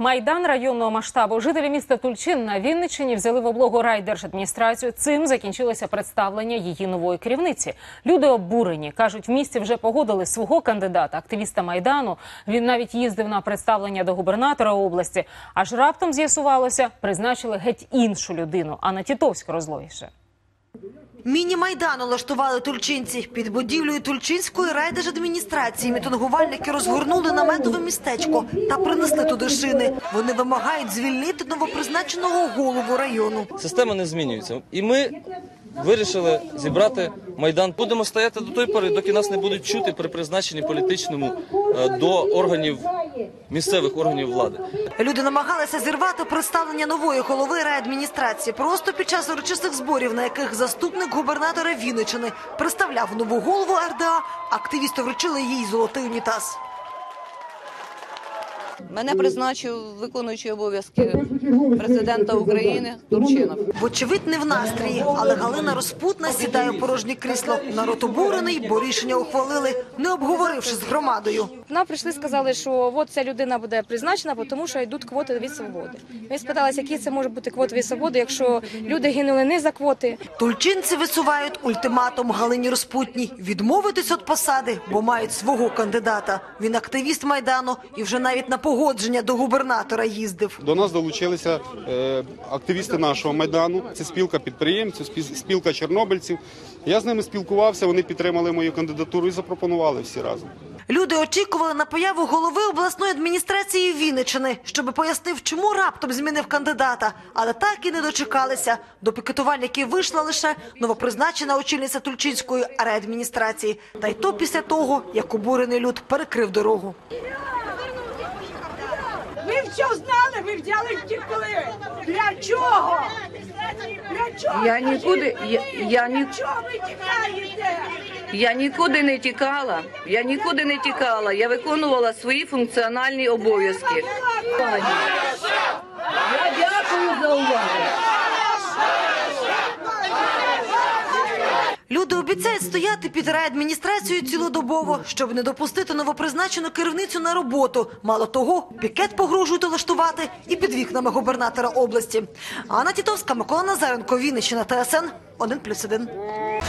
Майдан районного масштабу. Жителі міста Тульчин на Вінниччині взяли в облогу райдержадміністрацію. Цим закінчилося представлення її нової керівниці. Люди обурені кажуть, в місті вже погодили свого кандидата, активіста майдану. Він навіть їздив на представлення до губернатора області. Аж раптом з'ясувалося, призначили геть іншу людину, а на Тітовську розлогіше. Міні-майдан улаштували тульчинці. Під будівлею Тульчинської райдержадміністрації мітингувальники розгорнули наметове містечко та принесли туди шини. Вони вимагають звільнити новопризначеного голову району. Система не змінюється. І ми вирішили зібрати майдан. Будемо стояти до тої пори, доки нас не будуть чути при призначенні політичному е, до органів місцевих органів влади. Люди намагалися зірвати представлення нової голови райадміністрації просто під час урочистих зборів, на яких заступник губернатора Вінничини представляв нову голову РДА. Активісти вручили їй золотий унітаз. Мене призначив виконуючий обов'язки президента України Турчинов. Вочевидь, не в настрії, але Галина Розпутна сідає в порожнє крісло. Народ обурений, бо рішення ухвалили, не обговоривши з громадою. Нам прийшли, сказали, що от ця людина буде призначена, тому що йдуть квоти від свободи. Ми спиталися, які це може бути квоти від свободи, якщо люди гинули не за квоти. Тульчинці висувають ультиматум Галині Розпутній відмовитись від посади, бо мають свого кандидата. Він активіст майдану і вже навіть на погодження до губернатора їздив. До нас долучилися е, активісти нашого майдану. Це спілка підприємців, спі- спілка чорнобильців. Я з ними спілкувався. Вони підтримали мою кандидатуру і запропонували всі разом. Люди очікували на появу голови обласної адміністрації Вінничини, щоб пояснив, чому раптом змінив кандидата, але так і не дочекалися. До пікетувальників вийшла лише новопризначена очільниця Тульчинської райадміністрації. Та й то після того, як обурений люд перекрив дорогу. Ви все знали, ви взяли втікли. Для чого? Для чого? Я нікуди, я, я, ні, Для чого ви тікаєте? я нікуди не тікала. Я нікуди не тікала. Я виконувала свої функціональні обов'язки. Я дякую за увагу. Люди обіцяють стояти під райадміністрацією цілодобово, щоб не допустити новопризначену керівницю на роботу. Мало того, пікет погрожують улаштувати і під вікнами губернатора області. Анна Тітовська, Микола Назаренко, Вінниччина, ТСН 1+,1.